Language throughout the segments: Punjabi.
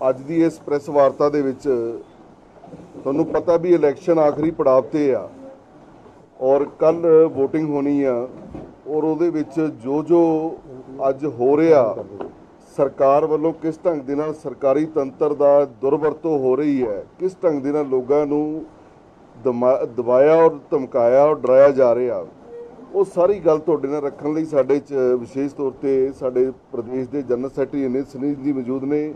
ਅੱਜ ਦੀ ਇਸ ਪ੍ਰੈਸ ਵਾਰਤਾ ਦੇ ਵਿੱਚ ਤੁਹਾਨੂੰ ਪਤਾ ਵੀ ਇਲੈਕਸ਼ਨ ਆਖਰੀ ਪੜਾਅ ਤੇ ਆ ਔਰ ਕੱਲ VOTING ਹੋਣੀ ਆ ਔਰ ਉਹਦੇ ਵਿੱਚ ਜੋ ਜੋ ਅੱਜ ਹੋ ਰਿਹਾ, ਸਰਕਾਰ ਵੱਲੋਂ ਕਿਸ ਢੰਗ ਦੇ ਨਾਲ ਸਰਕਾਰੀ ਤੰਤਰ ਦਾ ਦੁਰਵਰਤੋਂ ਹੋ ਰਹੀ ਹੈ, ਕਿਸ ਢੰਗ ਦੇ ਨਾਲ ਲੋਕਾਂ ਨੂੰ ਦਮਾ- ਦਬਾਇਆ ਔਰ ਧਮਕਾਇਆ ਔਰ ਡਰਾਇਆ ਜਾ ਰਿਹਾ, ਉਹ ਸਾਰੀ ਗੱਲ ਤੁਹਾਡੇ ਨਾਲ ਰੱਖਣ ਲਈ ਸਾਡੇ ਚ ਵਿਸ਼ੇਸ਼ ਤੌਰ ਤੇ ਸਾਡੇ ਪ੍ਰਦੇਸ਼ ਦੇ ਜਨਰਲ ਸੈਕਟਰੀ ਅਨਿਲ ਸੁਨੀਲ ਜੀ ਮੌਜੂਦ ਨੇ।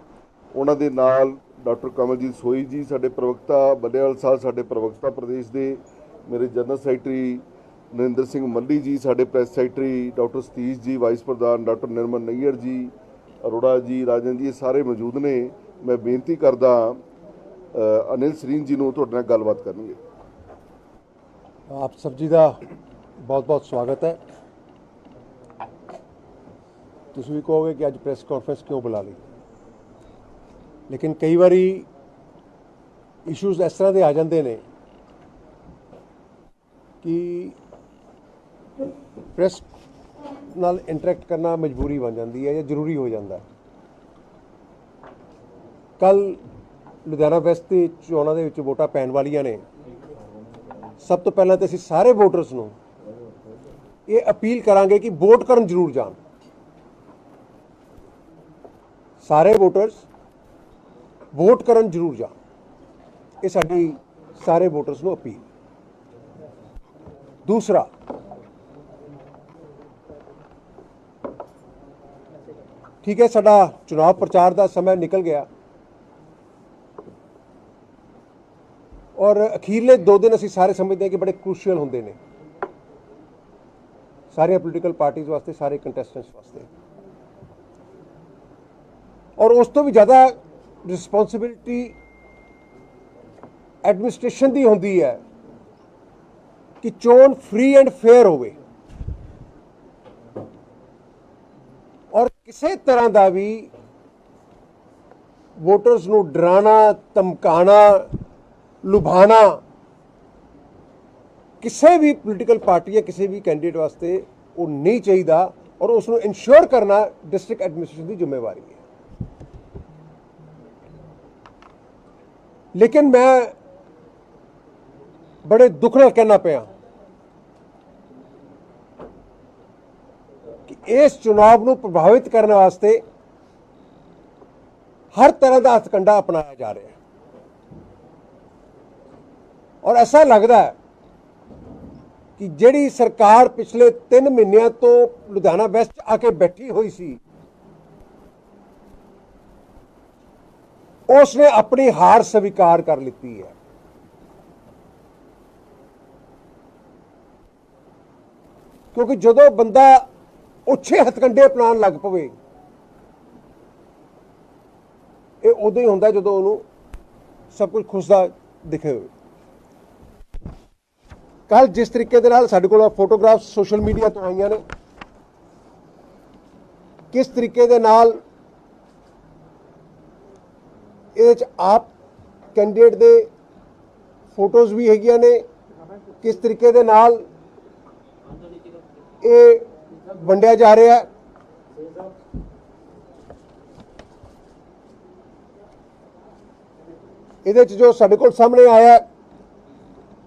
ਉਹਨਾਂ ਦੇ ਨਾਲ ਡਾਕਟਰ ਕਮਲਜੀਤ ਸੋਈ ਜੀ ਸਾਡੇ ਪ੍ਰਵਕਤਾ ਬੱਲੇਵਾਲ ਸਾਹਿਬ ਸਾਡੇ ਪ੍ਰਵਕਤਾ ਪ੍ਰਦੇਸ਼ ਦੇ, ਮੇਰੇ ਜਨਰਲ ਸੈਕਟਰੀ ਨਰਿੰਦਰ ਸਿੰਘ ਮੱਲੀ ਜੀ ਸਾਡੇ ਪ੍ਰੈਸ ਸੈਕਟਰੀ, ਡਾਕਟਰ ਸਤੀਸ਼ ਜੀ, ਵਾਈਸ ਪ੍ਰਧਾਨ ਡਾਕਟਰ ਨਿਰਮਲ ਨਈਅਰ ਜੀ, ਅਰੋੜਾ ਜੀ, ਰਾਜਨ ਜੀ, ਇਹ ਸਾਰੇ ਮੌਜੂਦ ਨੇ। ਮੈਂ ਬੇਨਤੀ ਕਰਦਾ ਅਨਿਲ ਸਰੀਨ ਜੀ ਨੂੰ ਤੁਹਾਡੇ ਨਾਲ ਗੱਲਬਾਤ ਕਰਨਗੇ ਆਪ ਸਭ ਜੀ ਦਾ ਬਹੁਤ ਬਹੁਤ ਸਵਾਗਤ ਹੈ। ਤੁਸੀਂ ਵੀ ਕਹੋਗੇ ਕਿ ਅੱਜ ਪ੍ਰੈਸ ਕਾਨਫਰੰਸ ਕਿਉਂ ਬੁਲਾ ਲਈ? ਲੇਕਿਨ ਕਈ ਵਾਰੀ ਇਸ਼ੂਜ਼ ਇਸ ਤਰ੍ਹਾਂ ਦੇ ਆ ਜਾਂਦੇ ਨੇ ਕਿ ਪ੍ਰੈਸ ਨਾਲ ਇੰਟਰੈਕਟ ਕਰਨਾ ਮਜਬੂਰੀ ਬਣ ਜਾਂਦੀ ਹੈ ਜਾਂ ਜ਼ਰੂਰੀ ਹੋ ਜਾਂਦਾ ਹੈ। ਕੱਲ ਲੁਧਿਆਣਾ ਵੈਸਟ ਦੇ ਚੋਣਾਂ ਦੇ ਵਿੱਚ ਵੋਟਾਂ ਪੈਣ ਵਾਲੀਆਂ ਨੇ। ਸਭ ਤੋਂ ਪਹਿਲਾਂ ਤਾਂ ਅਸੀਂ ਸਾਰੇ ਵੋਟਰਸ ਨੂੰ ਇਹ ਅਪੀਲ ਕਰਾਂਗੇ ਕਿ ਵੋਟ ਕਰਨ ਜ਼ਰੂਰ ਜਾਣ। ਸਾਰੇ ਵੋਟਰਸ ਵੋਟ ਕਰਨ ਜ਼ਰੂਰ ਜਾ। ਇਹ ਸਾਡੀ ਸਾਰੇ ਵੋਟਰਸ ਨੂੰ ਅਪੀਲ। ਦੂਸਰਾ, ਠੀਕ ਹੈ, ਸਾਡਾ ਚੁਣਾਵ ਪ੍ਰਚਾਰ ਦਾ ਸਮਾਂ ਨਿਕਲ ਗਿਆ। ਔਰ ਅਖੀਰਲੇ ਦੋ ਦਿਨ ਅਸੀਂ ਸਾਰੇ ਸਮਝਦੇ ਹਾਂ ਕਿ ਬੜੇ ਕ੍ਰੂਸ਼ੀਅਲ ਹੁੰਦੇ ਨੇ। ਸਾਰੇ ਪੋਲੀਟੀਕਲ ਪਾਰਟੀਆਂ ਵਾਸਤੇ, ਸਾਰੇ ਕੰਟੈਸਟੈਂਟਸ ਵਾਸਤੇ। ਔਰ ਉਸ ਤੋਂ ਵੀ ਜ਼ਿਆਦਾ ਰਿਸਪੌਂਸਿਬਿਲਟੀ ਐਡਮਿਨਿਸਟ੍ਰੇਸ਼ਨ ਦੀ ਹੁੰਦੀ ਹੈ ਕਿ ਚੋਣ ਫ੍ਰੀ ਐਂਡ ਫੇਅਰ ਹੋਵੇ। ਔਰ ਕਿਸੇ ਤਰ੍ਹਾਂ ਦਾ ਵੀ ਵੋਟਰਸ ਨੂੰ ਡਰਾਣਾ, ਧਮਕਾਣਾ, ਲੁਭਾਣਾ ਕਿਸੇ ਵੀ ਪੋਲੀਟੀਕਲ ਪਾਰਟੀ ਜਾਂ ਕਿਸੇ ਵੀ ਕੈਂਡੀਡੇਟ ਵਾਸਤੇ ਉਹ ਨਹੀਂ ਚਾਹੀਦਾ ਔਰ ਉਸ ਨੂੰ ਇਨਸ਼ੋਰ ਕਰਨਾ ਡਿਸਟ੍ਰਿਕਟ ਐਡਮਿਨਿਸਟ੍ਰੇਸ਼ਨ ਦੀ ਜ਼ਿੰਮੇਵਾਰੀ ਹੈ। ਲੇਕਿਨ ਮੈਂ ਬੜੇ ਦੁੱਖ ਨਾਲ ਕਹਿਣਾ ਪਿਆ ਕਿ ਇਸ ਚੁਣਾਵ ਨੂੰ ਪ੍ਰਭਾਵਿਤ ਕਰਨ ਵਾਸਤੇ ਹਰ ਤਰ੍ਹਾਂ ਦਾ ਹਥਕੰਡਾ ਅਪਣਾਇਆ ਜਾ ਰਿਹਾ ਹੈ। ਔਰ ਐਸਾ ਲੱਗਦਾ ਹੈ ਕਿ ਜਿਹੜੀ ਸਰਕਾਰ ਪਿਛਲੇ 3 ਮਹੀਨਿਆਂ ਤੋਂ ਲੁਧਿਆਣਾ ਵੈਸਟ ਆ ਕੇ ਬੈਠੀ ਹੋਈ ਸੀ ਉਸ ਨੇ ਆਪਣੀ ਹਾਰ ਸਵੀਕਾਰ ਕਰ ਲਿੱਤੀ ਹੈ। ਕਿਉਂਕਿ ਜਦੋਂ ਬੰਦਾ ਉੱਚੇ ਹਥਕੰਡੇ ਅਪਣਾਉਣ ਲੱਗ ਪਵੇ, ਇਹ ਉਦੋਂ ਹੀ ਹੁੰਦਾ ਜਦੋਂ ਉਹਨੂੰ ਸਭ ਕੁਝ ਖੁਸ਼ਦਾ ਦਿਖੇ ਹੋਵੇ। ਕੱਲ ਜਿਸ ਤਰੀਕੇ ਦੇ ਨਾਲ ਸਾਡੇ ਕੋਲ ਫੋਟੋਗ੍ਰਾਫ ਸੋਸ਼ਲ ਮੀਡੀਆ ਤੋਂ ਆਈਆਂ ਨੇ, ਕਿਸ ਤਰੀਕੇ ਦੇ ਨਾਲ ਇਹਦੇ ਚ ਆਪ ਕੈਂਡੀਡੇਟ ਦੇ ਫੋਟੋਜ਼ ਵੀ ਹੈਗੀਆਂ ਨੇ। ਕਿਸ ਤਰੀਕੇ ਦੇ ਨਾਲ ਇਹ ਵੰਡਿਆ ਜਾ ਰਿਹਾ ਹੈ। ਇਹਦੇ ਚ ਜੋ ਸਾਡੇ ਕੋਲ ਸਾਹਮਣੇ ਆਇਆ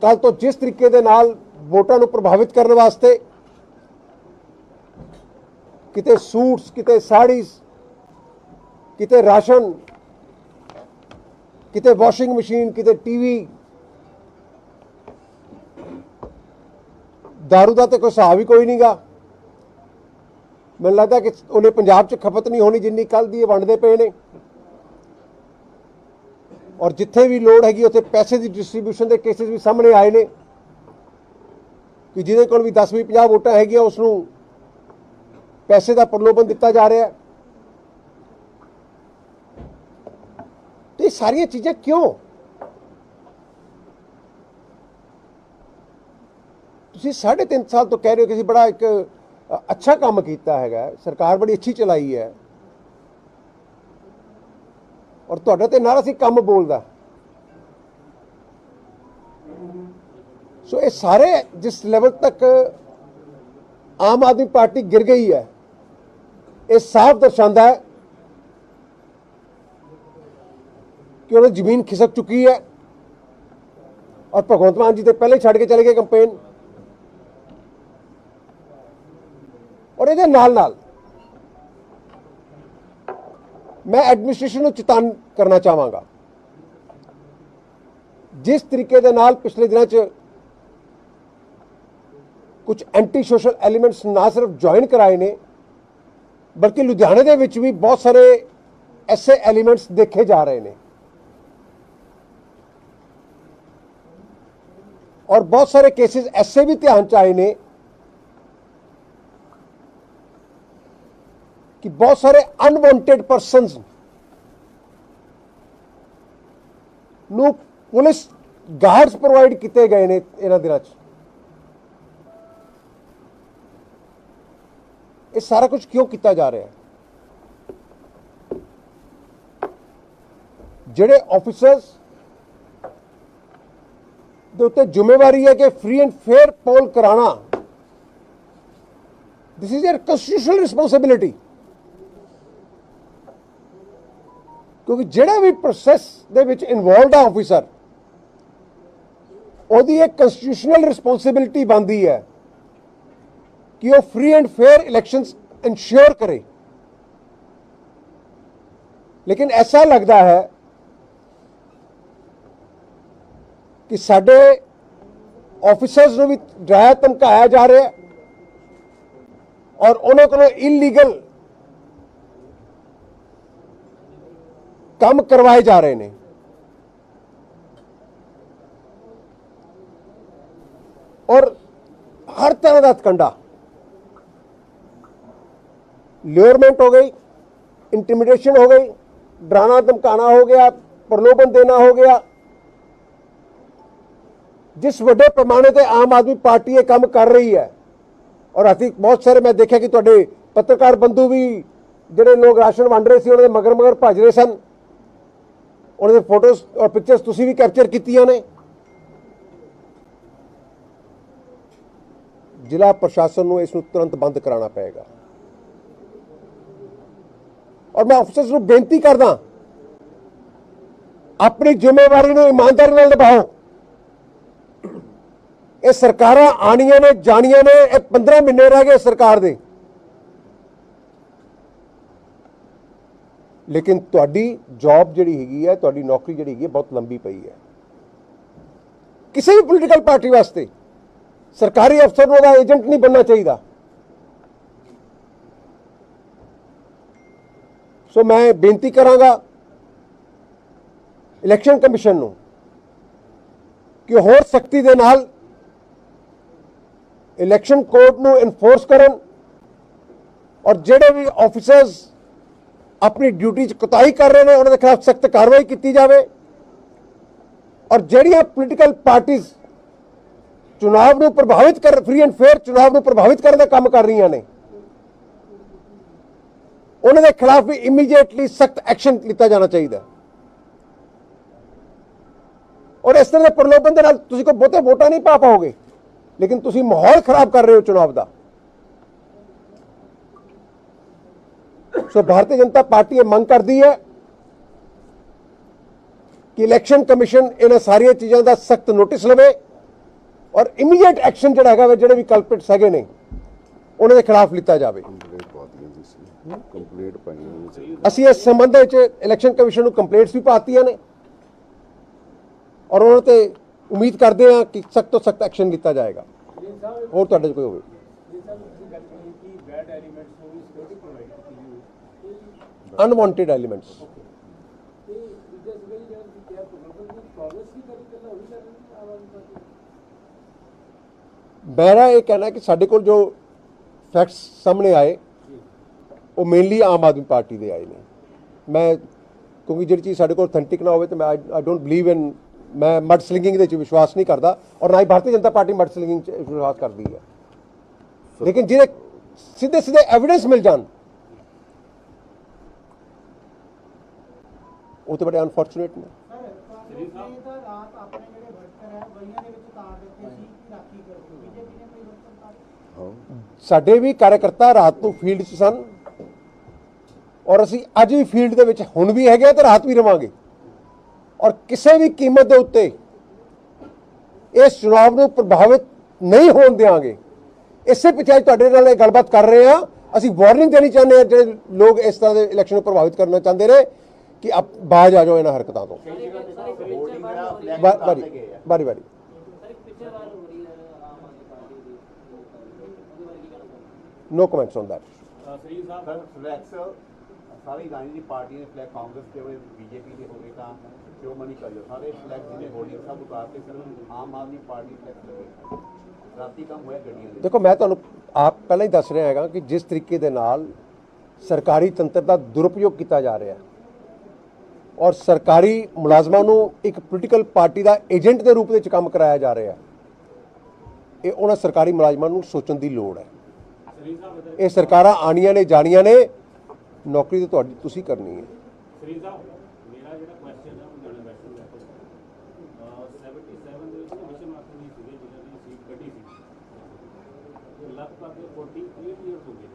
ਕੱਲ ਤੋਂ ਜਿਸ ਤਰੀਕੇ ਦੇ ਨਾਲ ਵੋਟਾਂ ਨੂੰ ਪ੍ਰਭਾਵਿਤ ਕਰਨ ਵਾਸਤੇ ਕਿਤੇ ਸੂਟਸ, ਕਿਤੇ ਸਾੜੀਜ਼, ਕਿਤੇ ਰਾਸ਼ਨ ਕਿਤੇ ਵਾਸ਼ਿੰਗ ਮਸ਼ੀਨ, ਕਿਤੇ ਟੀਵੀ दारू ਦਾ ਤੇ ਕੋਈ ਹਿਸਾਬ ਹੀ ਕੋਈ ਨਹੀਂਗਾ। ਮੈਨੂੰ ਲੱਗਦਾ ਕਿ ਉਹਨੇ ਪੰਜਾਬ 'ਚ ਖਪਤ ਨਹੀਂ ਹੋਣੀ ਜਿੰਨੀ ਕੱਲ ਦੀ ਇਹ ਵੰਡਦੇ ਪਏ ਨੇ। ਔਰ ਜਿੱਥੇ ਵੀ ਲੋੜ ਹੈਗੀ, ਉੱਥੇ ਪੈਸੇ ਦੀ ਡਿਸਟ੍ਰੀਬਿਊਸ਼ਨ ਦੇ ਕੇਸਿਸ ਵੀ ਸਾਹਮਣੇ ਆਏ ਨੇ। ਕਿ ਜਿਹਦੇ ਕੋਲ ਵੀ 10 ਵੀ 50 ਵੋਟਾਂ ਹੈਗੀਆਂ ਉਸ ਨੂੰ ਪੈਸੇ ਦਾ ਪ੍ਰਲੋਭਨ ਦਿੱਤਾ ਜਾ ਰਿਹਾ। ਹੈ ਤੇ ਇਹ ਸਾਰੀਆਂ ਚੀਜ਼ਾਂ ਕਿਉਂ? ਤੁਸੀਂ 3.5 ਸਾਲ ਤੋਂ ਕਹਿ ਰਹੇ ਹੋ ਕਿ ਅਸੀਂ ਬੜਾ ਇੱਕ ਅੱਛਾ ਕੰਮ ਕੀਤਾ ਹੈਗਾ, ਸਰਕਾਰ ਬੜੀ ਅੱਛੀ ਚਲਾਈ ਹੈ। ਔਰ ਤੁਹਾਡਾ ਤੇ ਨਾਰਾ ਸੀ ਕੰਮ ਬੋਲਦਾ। ਸੋ ਇਹ ਸਾਰੇ ਜਿਸ ਲੈਵਲ ਤੱਕ ਆਮ ਆਦਮੀ ਪਾਰਟੀ ਗਿਰ ਗਈ ਹੈ, ਇਹ ਸਾਫ਼ ਦਰਸਾਉਂਦਾ ਹੈ ਕਿ ਉਹਨਾਂ ਦੀ ਜ਼ਮੀਨ ਖਿਸਕ ਚੁੱਕੀ ਹੈ ਔਰ ਭਗਵੰਤ ਮਾਨ ਜੀ ਤੇ ਪਹਿਲੇ ਛੱਡ ਕੇ ਚਲੇ ਗਏ ਕੰਪੇਨ ਔਰ ਇਹਦੇ ਨਾਲ ਨਾਲ ਮੈਂ ਐਡਮਿਨਿਸਟ੍ਰੇਸ਼ਨ ਨੂੰ ਚੇਤਨ ਕਰਨਾ ਚਾਹਾਂਗਾ ਜਿਸ ਤਰੀਕੇ ਦੇ ਨਾਲ ਪਿਛਲੇ ਦਿਨਾਂ 'ਚ ਕੁਝ ਐਂਟੀ ਸੋਸ਼ਲ ਐਲੀਮੈਂਟਸ ਨਾ ਸਿਰਫ ਜੁਆਇਨ ਕਰਾਏ ਨੇ ਬਲਕਿ ਲੁਧਿਆਣੇ ਦੇ ਵਿੱਚ ਵੀ ਬਹੁਤ ਸਾਰੇ ਐਸੇ ਐਲੀਮੈਂਟਸ ਦੇਖੇ ਜਾ ਰਹੇ ਨੇ ਔਰ ਬਹੁਤ ਸਾਰੇ ਕੇਸਿਸ ਐਸੇ ਵੀ ਧਿਆਨ ਚ ਆਏ ਨੇ ਕਿ ਬਹੁਤ ਸਾਰੇ ਅਨਵਾਂਟਡ ਪਰਸਨਸ ਨੂੰ ਪੁਲਿਸ ਗਾਰਡਸ ਪ੍ਰੋਵਾਈਡ ਕੀਤੇ ਗਏ ਨੇ ਇਹਨਾਂ ਦਿਨਾਂ 'ਚ ਇਹ ਸਾਰਾ ਕੁਝ ਕਿਉਂ ਕੀਤਾ ਜਾ ਰਿਹਾ ਹੈ ਜਿਹੜੇ ਆਫੀਸਰਸ ਦੇ ਉੱਤੇ ਜ਼ਿੰਮੇਵਾਰੀ ਹੈ ਕਿ ਫ੍ਰੀ ਐਂਡ ਫੇਅਰ ਪੋਲ ਕਰਾਣਾ। This is your constitutional responsibility ਕਿਉਂਕਿ ਜਿਹੜਾ ਵੀ ਪ੍ਰੋਸੈਸ ਦੇ ਵਿੱਚ ਇਨਵੋਲਡ ਆ ਆਫੀਸਰ ਉਹਦੀ ਇੱਕ ਕਨਸਟੀਟਿਊਸ਼ਨਲ ਰਿਸਪੌਂਸਿਬਿਲਿਟੀ ਬਣਦੀ ਹੈ ਕਿ ਉਹ free and fair elections ensure ਕਰੇ। ਲੇਕਿਨ ਐਸਾ ਲੱਗਦਾ ਹੈ ਕਿ ਸਾਡੇ ਆਫੀਸਰਸ ਨੂੰ ਵੀ ਡਰਾਇਆ, ਧਮਕਾਇਆ ਜਾ ਰਿਹਾ ਔਰ ਉਹਨਾਂ ਕੋਲੋਂ ਇਲੀਗਲ ਕੰਮ ਕਰਵਾਏ ਜਾ ਰਹੇ ਨੇ। ਔਰ ਹਰ ਤਰ੍ਹਾਂ ਦਾ ਕੰਡਾ ਲਿਓਰਮੈਂਟ ਹੋ ਗਈ ਇੰਟੀਮੀਡੇਸ਼ਨ ਹੋ ਗਈ, ਡਰਾਣਾ, ਧਮਕਾਣਾ ਹੋ ਗਿਆ, ਪ੍ਰਲੋਭਨ ਦੇਣਾ ਹੋ ਗਿਆ। ਜਿਸ ਵੱਡੇ ਪੈਮਾਨੇ ਤੇ ਆਮ ਆਦਮੀ ਪਾਰਟੀ ਇਹ ਕੰਮ ਕਰ ਰਹੀ ਹੈ, ਔਰ ਅਸੀਂ ਬਹੁਤ ਸਾਰੇ ਮੈਂ ਦੇਖਿਆ ਕਿ ਤੁਹਾਡੇ ਪੱਤਰਕਾਰ ਬੰਧੂ ਵੀ ਜਿਹੜੇ ਲੋਕ ਰਾਸ਼ਨ ਵੰਡ ਰਹੇ ਸੀ, ਉਹਨਾਂ ਦੇ ਮਗਰ ਮਗਰ ਭੱਜ ਰਹੇ ਸਨ। ਉਹਨਾਂ ਦੇ ਫੋਟੋਜ਼ ਔਰ ਪਿਕਚਰਸ ਤੁਸੀਂ ਵੀ ਕੈਪਚਰ ਕੀਤੀਆਂ ਨੇ। ਜ਼ਿਲ੍ਹਾ ਪ੍ਰਸ਼ਾਸਨ ਨੂੰ ਇਸ ਨੂੰ ਤੁਰੰਤ ਬੰਦ ਕਰਾਉਣਾ ਪਏਗਾ। ਔਰ ਮੈਂ ਅਫਸਰਸ ਨੂੰ ਬੇਨਤੀ ਕਰਦਾ, ਆਪਣੀ ਜ਼ਿੰਮੇਵਾਰੀ ਨੂੰ ਇਮਾਨਦਾਰੀ ਨਾਲ ਨਿਭਾਓ। ਇਹ ਸਰਕਾਰਾਂ ਆਣੀਆਂ ਨੇ, ਜਾਣੀਆਂ ਨੇ, ਇਹ 15 ਮਹੀਨੇ ਰਹਿ ਗਏ ਸਰਕਾਰ ਦੇ। ਲੇਕਿਨ ਤੁਹਾਡੀ ਜੌਬ ਜਿਹੜੀ ਹੈਗੀ ਹੈ, ਤੁਹਾਡੀ ਨੌਕਰੀ ਜਿਹੜੀ ਹੈਗੀ ਬਹੁਤ ਲੰਬੀ ਪਈ ਹੈ। ਕਿਸੇ ਵੀ ਪੋਲੀਟੀਕਲ ਪਾਰਟੀ ਵਾਸਤੇ ਸਰਕਾਰੀ ਅਫਸਰ ਨੂੰ ਉਹਦਾ ਏਜੰਟ ਨਹੀਂ ਬਣਨਾ ਚਾਹੀਦਾ। ਸੋ ਮੈਂ ਬੇਨਤੀ ਕਰਾਂਗਾ ਇਲੈਕਸ਼ਨ ਕਮਿਸ਼ਨ ਨੂੰ ਕਿ ਹੋਰ ਸਖਤੀ ਦੇ ਨਾਲ ਇਲੈਕਸ਼ਨ ਕੋਡ ਨੂੰ ਇਨਫੋਰਸ ਕਰਨ ਔਰ ਜਿਹੜੇ ਵੀ ਆਫੀਸਰਸ ਆਪਣੀ ਡਿਊਟੀ 'ਚ ਕੁਤਾਹੀ ਕਰ ਰਹੇ ਨੇ ਉਹਨਾਂ ਦੇ ਖਿਲਾਫ ਸਖਤ ਕਾਰਵਾਈ ਕੀਤੀ ਜਾਵੇ ਔਰ ਜਿਹੜੀਆਂ ਪੋਲੀਟੀਕਲ ਪਾਰਟੀਆਂ ਚੁਣਾਵ ਨੂੰ ਪ੍ਰਭਾਵਿਤ ਕਰ ਫ੍ਰੀ ਐਂਡ ਫੇਅਰ ਚੁਣਾਵ ਨੂੰ ਪ੍ਰਭਾਵਿਤ ਕਰਨ ਦਾ ਕੰਮ ਕਰ ਰਹੀਆਂ ਨੇ ਉਹਨਾਂ ਦੇ ਖਿਲਾਫ ਵੀ ਇਮੀਡੀਏਟਲੀ ਸਖਤ ਐਕਸ਼ਨ ਲਿੱਤਾ ਜਾਣਾ ਚਾਹੀਦਾ ਔਰ ਇਸ ਤਰ੍ਹਾਂ ਦੇ ਪ੍ਰਲੋਭਨ ਦੇ ਨਾਲ ਤੁਸੀਂ ਕੋਈ ਬਹੁਤੇ ਵੋਟਾਂ ਨਹੀਂ ਪਾ ਪਾਓਗੇ ਲੇਕਿਨ ਤੁਸੀਂ ਮਾਹੌਲ ਖਰਾਬ ਕਰ ਰਹੇ ਹੋ ਚੁਣਾਵ ਦਾ। ਸੋ ਭਾਰਤੀ ਜਨਤਾ ਪਾਰਟੀ ਇਹ ਮੰਗ ਕਰਦੀ ਹੈ ਕਿ ਇਲੈਕਸ਼ਨ ਕਮਿਸ਼ਨ ਇਹਨਾਂ ਸਾਰੀਆਂ ਚੀਜ਼ਾਂ ਦਾ ਸਖਤ ਨੋਟਿਸ ਲਵੇ ਔਰ ਇਮੀਡੀਏਟ ਐਕਸ਼ਨ ਜਿਹੜਾ ਹੈਗਾ ਜਿਹੜੇ ਵੀ ਕਲਪਿਟਸ ਹੈਗੇ ਨੇ ਉਹਨਾਂ ਦੇ ਖਿਲਾਫ ਲਿੱਤਾ ਜਾਵੇ। ਕੰਪਲੀਟ ਪਾਈਆਂ ਅਸੀਂ ਇਸ ਸੰਬੰਧ ਵਿੱਚ ਇਲੈਕਸ਼ਨ ਕਮਿਸ਼ਨ ਨੂੰ ਕੰਪਲੇਂਟਸ ਵੀ ਪਾਤੀਆਂ ਨੇ ਔਰ ਉਹਨਾਂ ਤੇ ਉਮੀਦ ਕਰਦੇ ਹਾਂ ਕਿ ਸਖਤ ਤੋਂ ਸਖਤ ਐਕਸ਼ਨ ਲਿੱਤਾ ਜਾਏਗਾ। ਹੋਰ ਤੁਹਾਡੇ 'ਚ ਕੋਈ ਹੋਵੇ। ਅਨਵਾਂਟਡ ਐਲੀਮੈਂਟਸ ਮੇਰਾ ਇਹ ਕਹਿਣਾ ਕਿ ਸਾਡੇ ਕੋਲ ਜੋ ਫੈਕਟਸ ਸਾਹਮਣੇ ਆਏ, ਉਹ ਮੇਨਲੀ ਆਮ ਆਦਮੀ ਪਾਰਟੀ ਦੇ ਆਏ ਨੇ। ਮੈਂ ਕਿਉਂਕਿ ਜਿਹੜੀ ਚੀਜ਼ ਸਾਡੇ ਕੋਲ ਅਥੈਂਟਿਕ ਨਾ ਹੋਵੇ ਤਾਂ ਮੈਂ ਆਈ ਡੋਨਟ ਬਲੀਵ ਇਨ ਮੈਂ ਮਡ ਸਲਿੰਗਿੰਗ ਦੇ ਵਿੱਚ ਵਿਸ਼ਵਾਸ ਨਹੀਂ ਕਰਦਾ ਔਰ ਨਾ ਹੀ ਭਾਰਤੀ ਜਨਤਾ ਪਾਰਟੀ ਮਡ ਸਲਿੰਗਿੰਗ 'ਚ ਵਿਸ਼ਵਾਸ ਕਰਦੀ ਹੈ। ਲੇਕਿਨ ਜਿਹੜੇ ਸਿੱਧੇ ਸਿੱਧੇ ਐਵੀਡੈਂਸ ਮਿਲ ਜਾਣ ਉਹ ਤੇ ਬੜੇ ਅਨਫੋਰਚੂਨੇਟ ਨੇ। ਸਾਡੇ ਵੀ ਕਾਰਜਕਰਤਾ ਰਾਤ ਨੂੰ ਫੀਲਡ 'ਚ ਸਨ ਔਰ ਅਸੀਂ ਅੱਜ ਵੀ ਫੀਲਡ ਦੇ ਵਿੱਚ ਹੁਣ ਵੀ ਹੈਗੇ ਤੇ ਰਾਤ ਵੀ ਰਵਾਂਗੇ। ਔਰ ਕਿਸੇ ਵੀ ਕੀਮਤ ਦੇ ਉੱਤੇ ਇਸ ਚੁਣਾਵ ਨੂੰ ਪ੍ਰਭਾਵਿਤ ਨਹੀਂ ਹੋਣ ਦੇਵਾਂਗੇ ਇਸੇ ਪਿੱਛੇ ਅੱਜ ਤੁਹਾਡੇ ਨਾਲ ਇਹ ਗੱਲਬਾਤ ਕਰ ਰਹੇ ਹਾਂ ਅਸੀਂ ਵਾਰਨਿੰਗ ਦੇਣੀ ਚਾਹੁੰਦੇ ਹਾਂ ਜਿਹੜੇ ਲੋਕ ਇਸ ਤਰ੍ਹਾਂ ਦੇ ਇਲੈਕਸ਼ਨ ਨੂੰ ਪ੍ਰਭਾਵਿਤ ਕਰਨਾ ਚਾਹੁੰਦੇ ਨੇ ਕਿ ਆਪ ਬਾਜ ਆ ਜਾਓ ਇਹਨਾਂ ਹਰਕਤਾਂ ਤੋਂ ਬਾਰੀ ਬਾਰੀ ਬਾਰੀ ਨੋ ਕਮੈਂਟਸ ਔਨ ਦੈਟ ਸਰੀਰ ਸਾਹਿਬ ਫਲੈਕਸ ਸਾਰੀ ਰਾਜਨੀਤੀ ਪਾਰਟੀਆਂ ਨੇ ਫਲੈਗ ਕਾਂਗਰਸ ਦੇ ਹੋਏ, ਬੀਜੇਪੀ ਦੇ ਹੋਵੇ ਤਾਂ ਸ਼੍ਰੋਮਣੀ ਅਕਾਲੀ ਦਲ ਸਾਰੇ ਫਲੈਗ ਜਿਹਨੇ ਹੋਲਡਿੰਗ ਸਭ ਉਤਾਰ ਕੇ ਸਿਰਫ ਆਮ ਆਦਮੀ ਪਾਰਟੀ ਫਲੈਕਸ ਲੱਗੇ ਰਾਤੀ ਕੰਮ ਹੋਇਆ ਗੱਡੀਆਂ ਦੇ ਦੇਖੋ, ਮੈਂ ਤੁਹਾਨੂੰ ਆਪ ਪਹਿਲਾਂ ਹੀ ਦੱਸ ਰਿਹਾ ਹੈਗਾ ਕਿ ਜਿਸ ਤਰੀਕੇ ਦੇ ਨਾਲ ਸਰਕਾਰੀ ਤੰਤਰ ਦਾ ਦੁਰਉਪਯੋਗ ਕੀਤਾ ਜਾ ਰਿਹਾ ਹੈ ਔਰ ਸਰਕਾਰੀ ਮੁਲਾਜ਼ਮਾਂ ਨੂੰ ਇੱਕ ਪੋਲੀਟੀਕਲ ਪਾਰਟੀ ਦਾ ਏਜੰਟ ਦੇ ਰੂਪ ਵਿੱਚ ਕੰਮ ਕਰਾਇਆ ਜਾ ਰਿਹਾ ਹੈ। ਇਹ ਉਹਨਾਂ ਸਰਕਾਰੀ ਮੁਲਾਜ਼ਮਾਂ ਨੂੰ ਸੋਚਣ ਦੀ ਲੋੜ ਹੈ। ਇਹ ਸਰਕਾਰਾਂ ਆਣੀਆਂ ਨੇ, ਜਾਣੀਆਂ ਨੇ ਨੌਕਰੀ ਤਾਂ ਤੁਹਾਡੀ ਤੁਸੀਂ ਕਰਨੀ ਹੈ। ਸਰੀਰ ਸਾਹਿਬ ਮੇਰਾ ਜਿਹੜਾ ਕੁਐਸਚਨ ਹੈ ਉਹ ਜਾਣੇ ਵੈਸ਼ਨ ਦਾ ਅਹ 77 ਦੇ ਵਿੱਚ ਮਿਸ਼ਨ ਮਾਸਟਰ ਜੀ ਸੀਗੇ ਜਿਨ੍ਹਾਂ ਦੀ ਸੀਟ ਕੱਢੀ ਸੀ। ਲਗਭਗ 48 ਇਅਰਸ ਹੋ ਗਏ।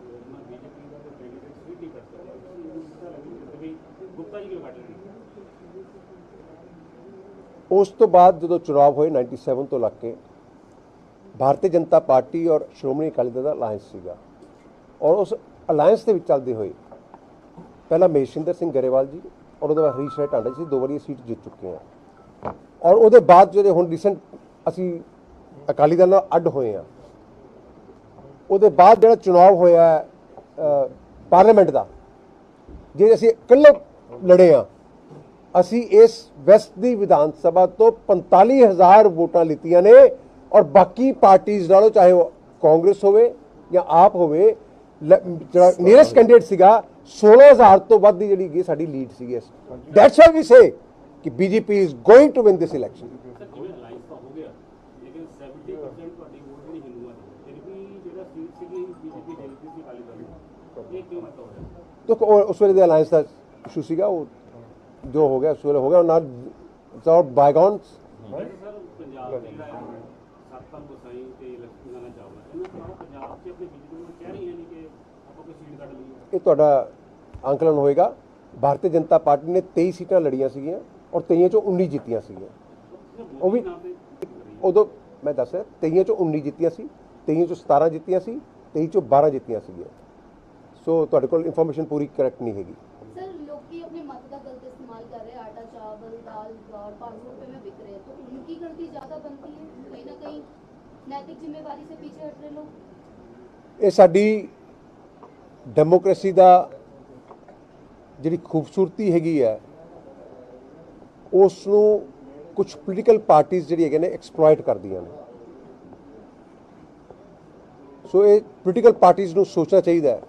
ਤੇ ਉਹਨਾਂ ਬੀਜੇਪੀ ਦਾ ਕੋਈ ਕੈਂਡੀਡੇਟ ਸੀਟ ਨਹੀਂ ਕੱਢ ਸਕਿਆ ਇਸ ਦਾ ਲੱਗੀ ਕਿ ਵੀ ਗੁਪਤਾ ਜੀ ਕਿਉਂ ਕੱਢ ਰਹੇ ਉਸ ਤੋਂ ਬਾਅਦ ਜਦੋਂ ਚੁਣਾਵ ਹੋਏ 97 ਤੋਂ ਲੱਗ ਕੇ ਭਾਰਤੀ ਜਨਤਾ ਪਾਰਟੀ ਔਰ ਸ਼੍ਰੋਮਣੀ ਅਕਾਲੀ ਦਲ ਦਾ ਅਲਾਈਅੰਸ ਸੀਗਾ। ਔਰ ਉਸ ਅਲਾਈਅੰਸ ਦੇ ਵਿੱਚ ਚੱਲਦੇ ਹੋਏ ਪਹਿਲਾਂ ਮੇਸ਼ਿੰਦਰ ਸਿੰਘ ਗਰੇਵਾਲ ਜੀ, ਔਰ ਉਹਦੇ ਬਾਅਦ ਹਰੀਸ਼ ਰਾਏ ਟਾਂਡਾ ਜੀ ਦੋ ਵਾਰੀ ਸੀਟ ਜਿੱਤ ਚੁੱਕੇ ਆ ਔਰ ਉਹਦੇ ਬਾਅਦ ਜਿਹੜੇ ਹੁਣ ਰੀਸੈਂਟ ਅਸੀਂ ਅਕਾਲੀ ਦਲ ਨਾਲ ਅੱਡ ਹੋਏ ਆ ਉਹਦੇ ਬਾਅਦ ਜਿਹੜਾ ਚੁਣਾਵ ਹੋਇਆ ਪਾਰਲੀਮੈਂਟ ਦਾ ਜੇ ਅਸੀਂ ਇਕੱਲੇ ਲੜੇ ਆ ਅਸੀਂ ਇਸ ਵੈਸਟ ਦੀ ਵਿਧਾਨ ਸਭਾ ਤੋਂ 45000 ਵੋਟਾਂ ਲਿੱਤੀਆਂ ਨੇ, ਔਰ ਬਾਕੀ ਪਾਰਟੀਆਂ ਨਾਲੋਂ ਚਾਹੇ ਉਹ ਕਾਂਗਰਸ ਹੋਵੇ ਜਾਂ ਆਪ ਹੋਵੇ ਜਿਹੜਾ ਨੀਅਰੈਸਟ ਕੈਂਡੀਡੇਟ ਸੀਗਾ 16000 ਤੋਂ ਵੱਧ ਦੀ ਜਿਹੜੀ ਹੈਗੀ ਸਾਡੀ ਲੀਡ ਸੀਗੀ ਇਸ। ਦੈਟਸ ਵਾਈ ਵੀ ਸੇ ਕਿ BJP is going to win this election ਤਾਂ ਹੋ ਗਿਆ? ਲੇਕਿਨ 70% ਤੁਹਾਡੀ ਵੋਟ ਜਿਹੜੀ ਹਿੰਦੂਆਂ ਦੀ। ਫਿਰ ਵੀ ਜਿਹੜਾ ਸੀਟ ਸੀਗੀ ਬੀਜੇਪੀ ਦੇ ਦਿੱਤੀ ਸੀ ਅਕਾਲੀ ਦਲ ਨੂੰ ਇਹ ਕਿਉਂ ਮਤਲਬ ਹੋ ਰਿਹਾ ਦੇਖੋ ਉਹ- ਉਸ ਵੇਲੇ ਦੇ ਅਲਾਈਅੰਸ ਦਾ ਇਸ਼ੂ ਸੀਗਾ ਉਹ ਜੋ ਹੋ ਗਿਆ ਉਸ ਵੇਲੇ ਹੋ ਗਿਆ। ਨਾਲ ਔਰ ਬਾਈਗੌਨਸ ਇਹ ਤੁਹਾਡਾ ਅੰਕਲਨ ਹੋਏਗਾ। ਭਾਰਤੀ ਜਨਤਾ ਪਾਰਟੀ ਨੇ 23 ਸੀਟਾਂ ਲੜੀਆਂ ਸੀਗੀਆਂ ਔਰ 23 ਚੋਂ 19 ਜਿੱਤੀਆਂ ਸੀਗੀਆਂ। ਉਹ ਵੀ ਉਦੋਂ ਮੈਂ ਦੱਸਿਆ 23 ਚੋਂ 19 ਜਿੱਤੀਆਂ ਸੀ 23 ਚੋਂ 17 ਜਿੱਤੀਆਂ ਸੀ 23 ਚੋਂ 12 ਜਿੱਤੀਆਂ ਸੀਗੀਆਂ। ਸੋ ਤੁਹਾਡੇ ਕੋਲ ਇਨਫੋਰਮੇਸ਼ਨ ਪੂਰੀ ਕਰੈਕਟ ਨਹੀਂ ਹੈਗੀ। ਸਰ ਲੋਕੀ नैतिक जिम्मेवारी से पीछे हट रहे लोग ਇਹ ਸਾਡੀ ਡੈਮੋਕ੍ਰੇਸੀ ਦਾ ਜਿਹੜੀ ਖੂਬਸੂਰਤੀ ਹੈਗੀ ਹੈ ਉਸ ਨੂੰ ਕੁਝ ਪੋਲੀਟੀਕਲ ਪਾਰਟੀਆਂ ਜਿਹੜੀ ਹੈਗੇ ਨੇ ਐਕਸਪਲੋਇਟ ਕਰਦੀਆਂ ਨੇ ਸੋ ਇਹ ਪੋਲੀਟੀਕਲ ਪਾਰਟੀਆਂ ਨੂੰ ਸੋਚਣਾ ਚਾਹੀਦਾ ਹੈ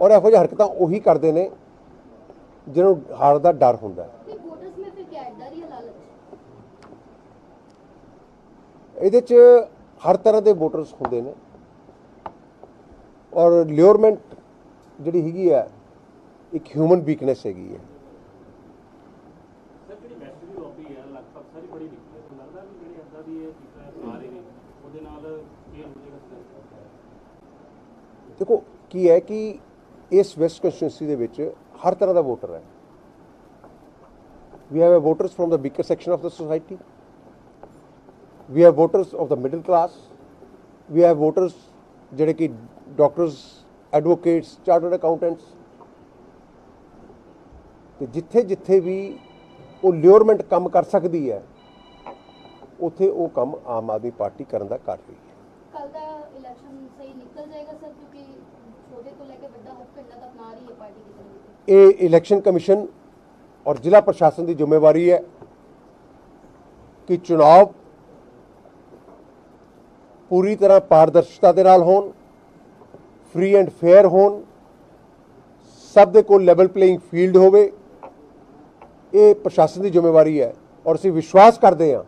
ਔਰ ਇਹੋ ਜਿਹੀ ਹਰਕਤਾਂ ਉਹੀ ਕਰਦੇ ਨੇ ਜਿਹਨਾਂ ਨੂੰ ਹਾਰ ਦਾ ਡਰ ਹੁੰਦਾ ਹੈ ਇਹਦੇ 'ਚ ਹਰ ਤਰ੍ਹਾਂ ਦੇ ਵੋਟਰਸ ਹੁੰਦੇ ਨੇ। ਔਰ ਲਿਓਰਮੈਂਟ ਜਿਹੜੀ ਹੈਗੀ ਹੈ ਇੱਕ ਹਿਊਮਨ ਵੀਕਨੈਸ ਹੈਗੀ ਹੈ। ਦੇਖੋ ਕੀ ਹੈ ਕਿ ਇਸ ਵੈਸਟ ਕੰਸਟੀਟਿਊਂਸੀ ਦੇ ਵਿੱਚ ਹਰ ਤਰ੍ਹਾਂ ਦਾ ਵੋਟਰ ਹੈ। We have voters from the weaker section of the society we have voters of the middle class we have voters ਜਿਹੜੇ ਕਿ ਡਾਕਟਰਸ ਐਡਵੋਕੇਟਸ ਚਾਰਟਰਡ ਅਕਾਊਂਟੈਂਟਸ ਤੇ ਜਿੱਥੇ ਜਿੱਥੇ ਵੀ ਉਹ ਲਿਓਰਮੈਂਟ ਕੰਮ ਕਰ ਸਕਦੀ ਹੈ ਉੱਥੇ ਉਹ ਕੰਮ ਆਮ ਆਦਮੀ ਪਾਰਟੀ ਕਰਨ ਦਾ ਕਰ ਰਹੀ ਹੈ ਕੱਲ ਦਾ ਇਲੈਕਸ਼ਨ ਸਹੀ ਨਿਕਲ ਜਾਏਗਾ ਸਰ ਕਿਉਂਕਿ ਛੋਟੇ ਤੋਂ ਲੈ ਕੇ ਵੱਡਾ ਹਰ ਪਿੰਡਾਂ ਤੱਕ ਨਾ ਰਹੀ ਹੈ ਪਾਰਟੀ ਦੀ ਇਹ ਇਲੈਕਸ਼ਨ ਕਮਿਸ਼ਨ ਔਰ ਜ਼ਿਲ੍ਹਾ ਪ੍ਰਸ਼ਾਸਨ ਦੀ ਜ਼ਿੰਮੇਵਾਰੀ ਹੈ ਕਿ ਚੋਣ ਪੂਰੀ ਤਰ੍ਹਾਂ ਪਾਰਦਰਸ਼ਤਾ ਦੇ ਨਾਲ ਹੋਣ ਫ੍ਰੀ ਐਂਡ ਫੇਅਰ ਹੋਣ, ਸਭ ਦੇ ਕੋਲ ਲੈਵਲ ਪਲੇਇੰਗ ਫੀਲਡ ਹੋਵੇ, ਇਹ ਪ੍ਰਸ਼ਾਸਨ ਦੀ ਜ਼ਿੰਮੇਵਾਰੀ ਹੈ ਔਰ ਅਸੀਂ ਵਿਸ਼ਵਾਸ ਕਰਦੇ ਹਾਂ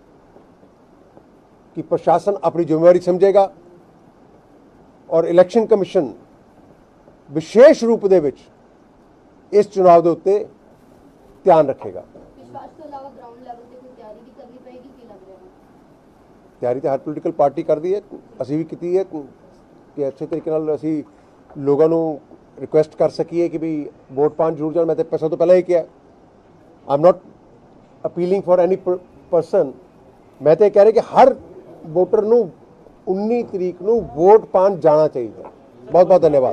ਕਿ ਪ੍ਰਸ਼ਾਸਨ ਆਪਣੀ ਜ਼ਿੰਮੇਵਾਰੀ ਸਮਝੇਗਾ ਔਰ ਇਲੈਕਸ਼ਨ ਕਮਿਸ਼ਨ ਵਿਸ਼ੇਸ਼ ਰੂਪ ਦੇ ਵਿੱਚ ਇਸ ਚੋਣ ਦੇ ਉੱਤੇ ਧਿਆਨ ਰੱਖੇਗਾ। ਵਿਸ਼ਵਾਸ ਤੋਂ ਇਲਾਵਾ ਗਰਾਊਂਡ ਲੈਵਲ ਤਿਆਰੀ ਤਾਂ ਹਰ ਪੋਲੀਟੀਕਲ ਪਾਰਟੀ ਕਰਦੀ ਹੈ। ਅਸੀਂ ਵੀ ਕੀਤੀ ਹੈ ਕਿ ਅੱਛੇ ਤਰੀਕੇ ਨਾਲ ਅਸੀਂ ਲੋਕਾਂ ਨੂੰ ਰਿਕੁਐਸਟ ਕਰ ਸਕੀਏ ਕਿ ਵੀ ਵੋਟ ਪਾਉਣ ਜ਼ਰੂਰ ਜਾਣ। ਮੈਂ ਤੇ ਪੈਸਾ ਤੋਂ ਪਹਿਲਾਂ ਹੀ ਕਿਹਾ ਆਮ ਨਾਟ ਅਪੀਲਿੰਗ ਫॉर ਐਨੀ ਪਰਸਨ ਮੈਂ ਤਾਂ ਇਹ ਕਹਿ ਰਿਹਾ ਕਿ ਹਰ ਵੋਟਰ ਨੂੰ 19 ਤਰੀਕ ਨੂੰ ਵੋਟ ਪਾਉਣ ਜਾਣਾ ਚਾਹੀਦਾ। ਬਹੁਤ ਬਹੁਤ ਧੰਨਵਾਦ।